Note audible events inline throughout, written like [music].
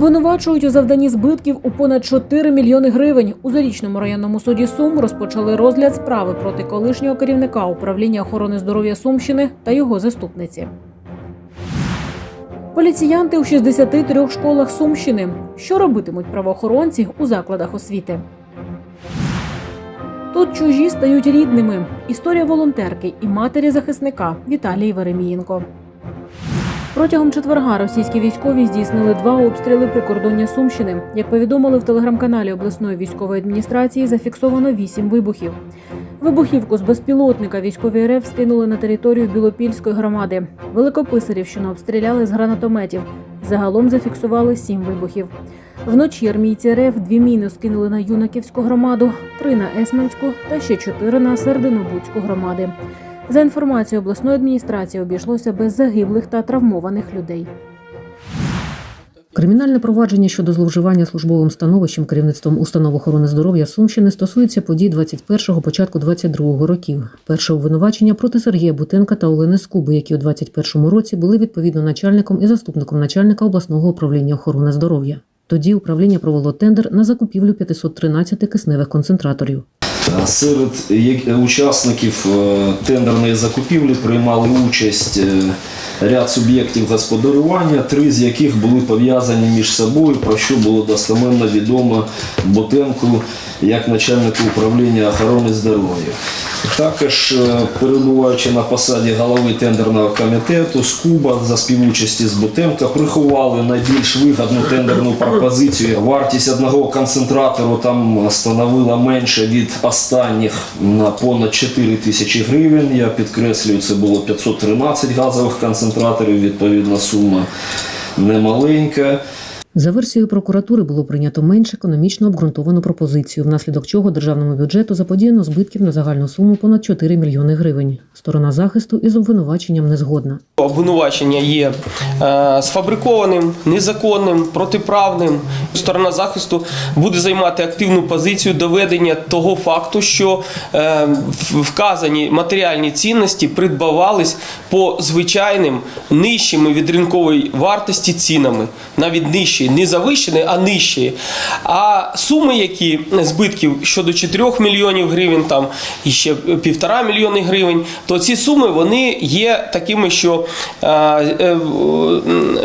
Обвинувачують у завданні збитків у понад 4 мільйони гривень. У зарічному районному суді Сум розпочали розгляд справи проти колишнього керівника управління охорони здоров'я Сумщини та його заступниці. Поліціянти у 63 школах Сумщини. Що робитимуть правоохоронці у закладах освіти? Тут чужі стають рідними. Історія волонтерки і матері захисника Віталії Веремієнко. Протягом четверга російські військові здійснили два обстріли прикордоння Сумщини. Як повідомили в телеграм-каналі обласної військової адміністрації, зафіксовано вісім вибухів. Вибухівку з безпілотника військові РФ скинули на територію Білопільської громади. Великописарівщину обстріляли з гранатометів. Загалом зафіксували сім вибухів. Вночі армійці РФ дві міни скинули на Юнаківську громаду, три на Есменську та ще чотири на Сердинобудську громади. За інформацією обласної адміністрації, обійшлося без загиблих та травмованих людей. Кримінальне провадження щодо зловживання службовим становищем керівництвом установ охорони здоров'я Сумщини стосується подій 21-го, початку 22-го років. Перше обвинувачення проти Сергія Бутенка та Олени Скуби, які у 21-му році були відповідно начальником і заступником начальника обласного управління охорони здоров'я. Тоді управління провело тендер на закупівлю 513 кисневих концентраторів. Серед учасників е, тендерної закупівлі приймали участь е, ряд суб'єктів господарювання, три з яких були пов'язані між собою, про що було достеменно відомо Ботенку як начальнику управління охорони здоров'я. Також, е, перебуваючи на посаді голови тендерного комітету, Скуба за співучасті з Бутенка приховали найбільш вигідну тендерну пропозицію. Вартість одного концентратору там становила менше від останніх на понад 4 тисячі гривень. Я підкреслюю, це було 513 газових концентраторів, відповідна сума немаленька. За версією прокуратури було прийнято менш економічно обґрунтовану пропозицію, внаслідок чого державному бюджету заподіяно збитків на загальну суму понад 4 мільйони гривень. Сторона захисту із обвинуваченням не згодна. Обвинувачення є е, сфабрикованим, незаконним, протиправним. Сторона захисту буде займати активну позицію доведення того факту, що е, вказані матеріальні цінності придбавались по звичайним нижчими від ринкової вартості цінами, навіть нижчі, не завищені, а нижчі. А суми, які збитків щодо 4 мільйонів гривень, там і ще півтора мільйони гривень, то ці суми вони є такими, що е, е,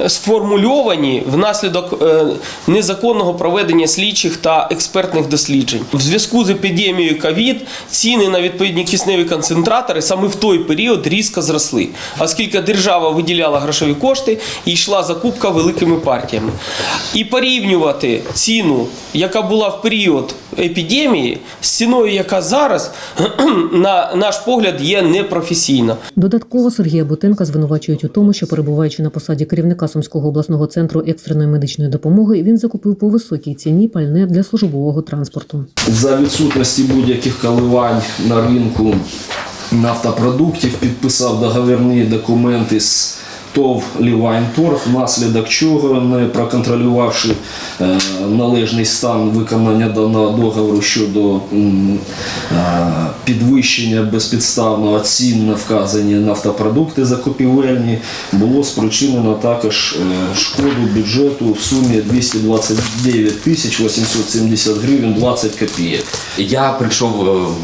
сформульовані внаслідок е, незаконного проведення слідчих та експертних досліджень. В зв'язку з епідемією ковід ціни на відповідні кисневі концентратори саме в той період різко зросли, оскільки держава виділяла грошові кошти і йшла закупка великими партіями. І порівнювати ціну, яка була в період епідемії, з ціною, яка зараз, [clears throat] на наш погляд, є непрофесійна. Додатково Сергія Бутенка звинувачують у тому, що перебуваючи на посаді керівника Сумського обласного центру екстреної медичної допомоги, він закупив по високій ціні пальне для службового транспорту. За відсутності будь-яких коливань на ринку нафтопродуктів підписав договірні документи з ТОВ Лівайнторг, внаслідок чого, не проконтролювавши е, належний стан виконання даного договору щодо е, підвищення безпідставного цін на вказані нафтопродукти закупівельні, було спричинено також е, шкоду бюджету в сумі 229 тисяч 870 гривень 20 копійок. Я прийшов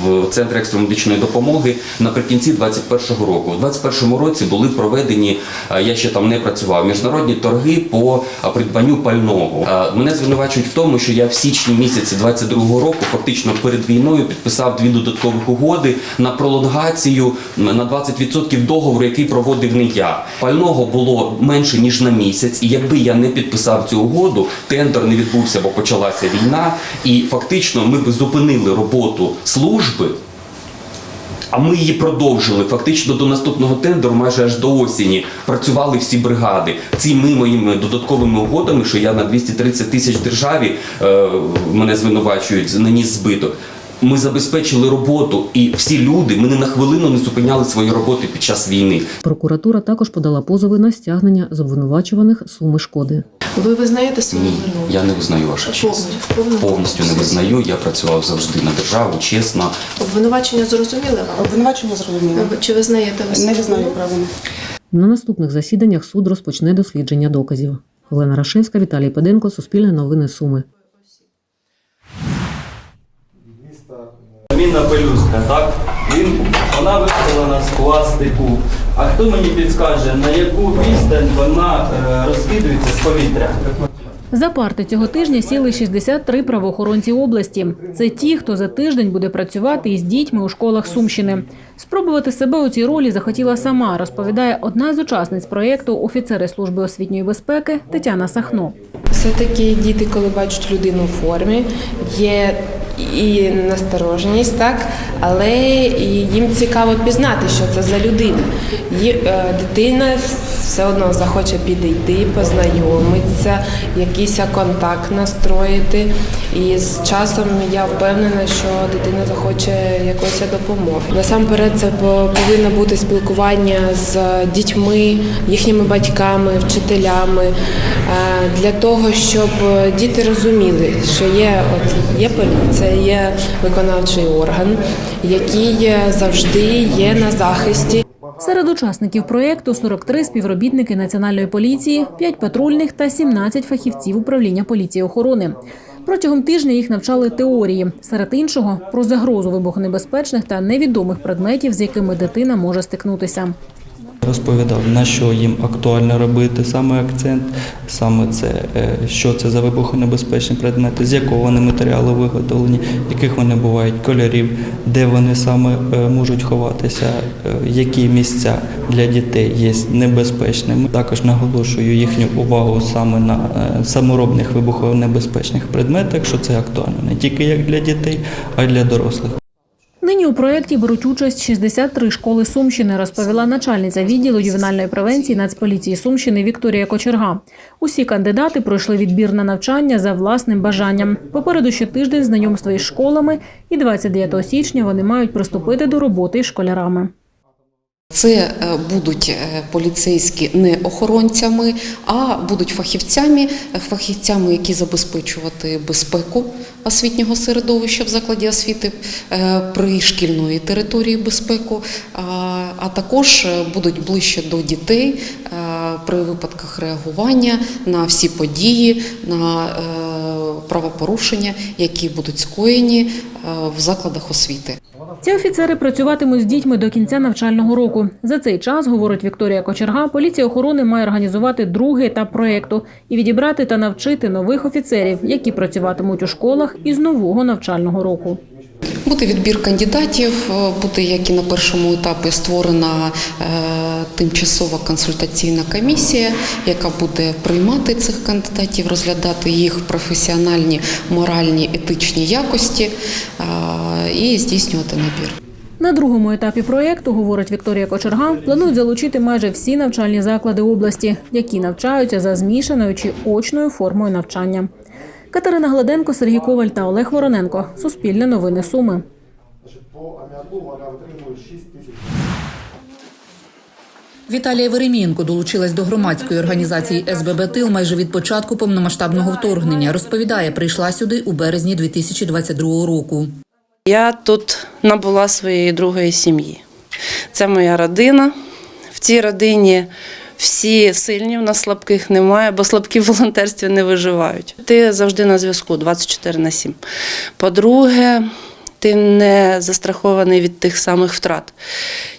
в центр екстреної медичної допомоги наприкінці 21-го року. У 21-му році були проведені, я ще там не працював, міжнародні торги по придбанню пального. Мене звинувачують в тому, що я в січні місяці 22-го року, фактично перед війною, підписав дві додаткових угоди на пролонгацію на 20% договору, який проводив не я. Пального було менше ніж на місяць, і якби я не підписав цю угоду, тендер не відбувся, бо почалася війна, і фактично ми б зупинили роботу служби. А ми її продовжили фактично до наступного тендеру, майже аж до осені. Працювали всі бригади. Цими моїми додатковими угодами, що я на 230 тисяч державі е, мене звинувачують, наніс збиток. Ми забезпечили роботу, і всі люди ми ні на хвилину не зупиняли свої роботи під час війни. Прокуратура також подала позови на стягнення з обвинувачуваних суми шкоди. Ви визнаєте свою Ні, вину? я не визнаю ваша честь. Повністю, Повністю не визнаю. Я працював завжди на державу, чесно. Обвинувачення зрозуміли вам? Обвинувачення зрозуміло. Ви- Чи визнаєте ви Не визнаю правильно. На наступних засіданнях суд розпочне дослідження доказів. Олена Рашинська, Віталій Педенко, Суспільне новини Суми. Мінна пелюстка, так? Він, вона виготовлена з пластику. А хто мені підскаже, на яку відстань вона е, розкидується з повітря? За парти цього тижня сіли 63 правоохоронці області. Це ті, хто за тиждень буде працювати із дітьми у школах Сумщини. Спробувати себе у цій ролі захотіла сама, розповідає одна з учасниць проєкту офіцери служби освітньої безпеки Тетяна Сахно. Все-таки діти, коли бачать людину в формі, є і настороженість, так, але їм цікаво пізнати, що це за людина. Е, дитина все одно захоче підійти, познайомитися, якийсь контакт настроїти. І з часом я впевнена, що дитина захоче якоїсь допомоги. Насамперед, це повинно бути спілкування з дітьми, їхніми батьками, вчителями е, для того, щоб діти розуміли, що є от є поліція, є виконавчий орган, який завжди є на захисті. Серед учасників проєкту 43 співробітники Національної поліції, 5 патрульних та 17 фахівців управління поліції охорони. Протягом тижня їх навчали теорії, серед іншого про загрозу вибухонебезпечних та невідомих предметів, з якими дитина може стикнутися. Розповідав, на що їм актуально робити саме акцент, саме це, е, що це за вибухонебезпечні предмети, з якого вони матеріалу виготовлені, яких вони бувають кольорів, де вони саме е, можуть ховатися, е, які місця для дітей є небезпечними. Також наголошую їхню увагу саме на саморобних вибухонебезпечних предметах, що це актуально не тільки як для дітей, а й для дорослих. Нині у проєкті беруть участь 63 школи Сумщини, розповіла начальниця відділу ювенальної превенції Нацполіції Сумщини Вікторія Кочерга. Усі кандидати пройшли відбір на навчання за власним бажанням. Попереду ще тиждень знайомства із школами, і 29 січня вони мають приступити до роботи із школярами. Це е, будуть е, поліцейські не охоронцями, а будуть фахівцями, е, фахівцями, які забезпечувати безпеку освітнього середовища в закладі освіти при шкільної території безпеку, а- також будуть ближче до дітей при випадках реагування на всі події, на правопорушення, які будуть скоєні в закладах освіти. Ці офіцери працюватимуть з дітьми до кінця навчального року. За цей час, говорить Вікторія Кочерга, поліція охорони має організувати другий етап проєкту і відібрати та навчити нових офіцерів, які працюватимуть у школах із нового навчального року. Буде відбір кандидатів, е, буде, як і на першому етапі, створена е, тимчасова консультаційна комісія, яка буде приймати цих кандидатів, розглядати їх професіональні, моральні, етичні якості е, і здійснювати набір. На другому етапі проєкту, говорить Вікторія Кочерга, планують залучити майже всі навчальні заклади області, які навчаються за змішаною чи очною формою навчання. Катерина Гладенко, Сергій Коваль та Олег Вороненко. Суспільне новини Суми. Віталія Веремієнко долучилась до громадської організації СББ Тил майже від початку повномасштабного вторгнення. Розповідає, прийшла сюди у березні 2022 року. Я тут набула своєї другої сім'ї. Це моя родина. В цій родині всі сильні, в нас слабких немає, бо слабкі в волонтерстві не виживають. Ти завжди на зв'язку 24 на 7. По-друге, ти не застрахований від тих самих втрат.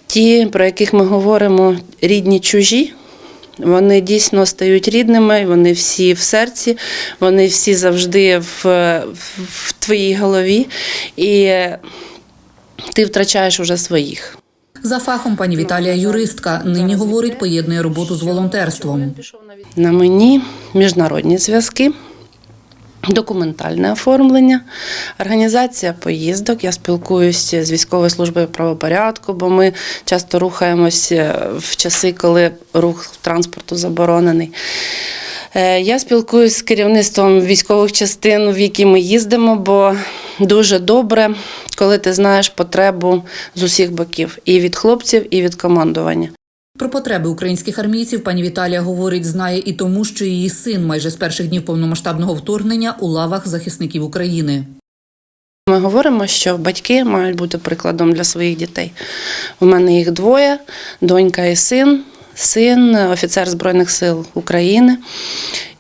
Ті, про яких ми говоримо, рідні чужі, вони дійсно стають рідними, вони всі в серці, вони всі завжди в, в твоїй голові, і ти втрачаєш уже своїх. За фахом пані Віталія юристка. Нині говорить, поєднує роботу з волонтерством. На мені міжнародні зв'язки. Документальне оформлення, організація поїздок. Я спілкуюся з військовою службою правопорядку, бо ми часто рухаємося в часи, коли рух транспорту заборонений. Е, Я спілкуюся з керівництвом військових частин, в які ми їздимо, бо дуже добре, коли ти знаєш потребу з усіх боків і від хлопців, і від командування. Про потреби українських армійців пані Віталія говорить, знає і тому, що її син майже з перших днів повномасштабного вторгнення у лавах захисників України. Ми говоримо, що батьки мають бути прикладом для своїх дітей. У мене їх двоє: донька і син, син, офіцер Збройних сил України.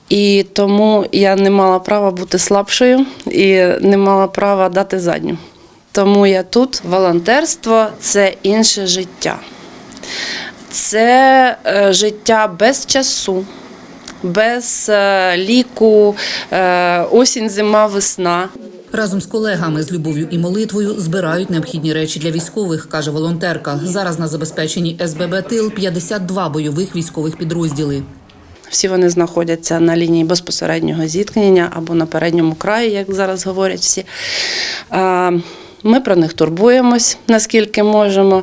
І тому я не мала права бути слабшою і не мала права дати задню. Тому я тут. Волонтерство це інше життя. Це е, життя без часу, без е, ліку, е, осінь, зима, весна. Разом з колегами з любов'ю і молитвою збирають необхідні речі для військових, каже волонтерка. Зараз на забезпеченні СББ Тил 52 бойових військових підрозділи. Всі вони знаходяться на лінії безпосереднього зіткнення або на передньому краї, як зараз говорять всі. Ми про них турбуємось, наскільки можемо,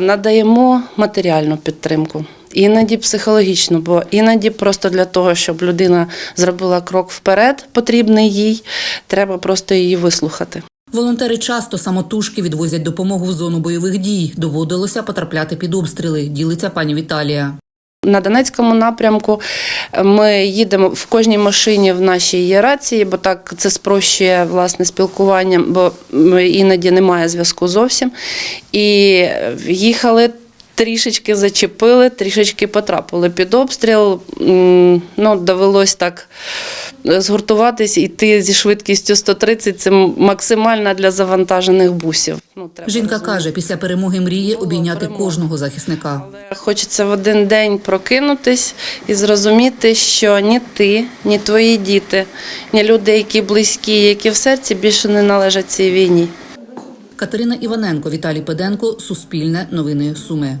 надаємо матеріальну підтримку. Іноді психологічно, бо іноді просто для того, щоб людина зробила крок вперед, потрібний їй, треба просто її вислухати. Волонтери часто самотужки відвозять допомогу в зону бойових дій. Доводилося потрапляти під обстріли. Ділиться пані Віталія. На Донецькому напрямку ми їдемо в кожній машині в нашій є рації, бо так це спрощує власне спілкування, бо іноді немає зв'язку зовсім. І їхали. Трішечки зачепили, трішечки потрапили під обстріл. Ну, довелось так згуртуватись, йти зі швидкістю 130 це максимальна для завантажених бусів. Ну, треба Жінка розуміти. каже, після перемоги мріє обійняти кожного захисника. Хочеться в один день прокинутись і зрозуміти, що ні ти, ні твої діти, ні люди, які близькі, які в серці, більше не належать цій війні. Катерина Іваненко, Віталій Педенко, Суспільне, Новини Суми.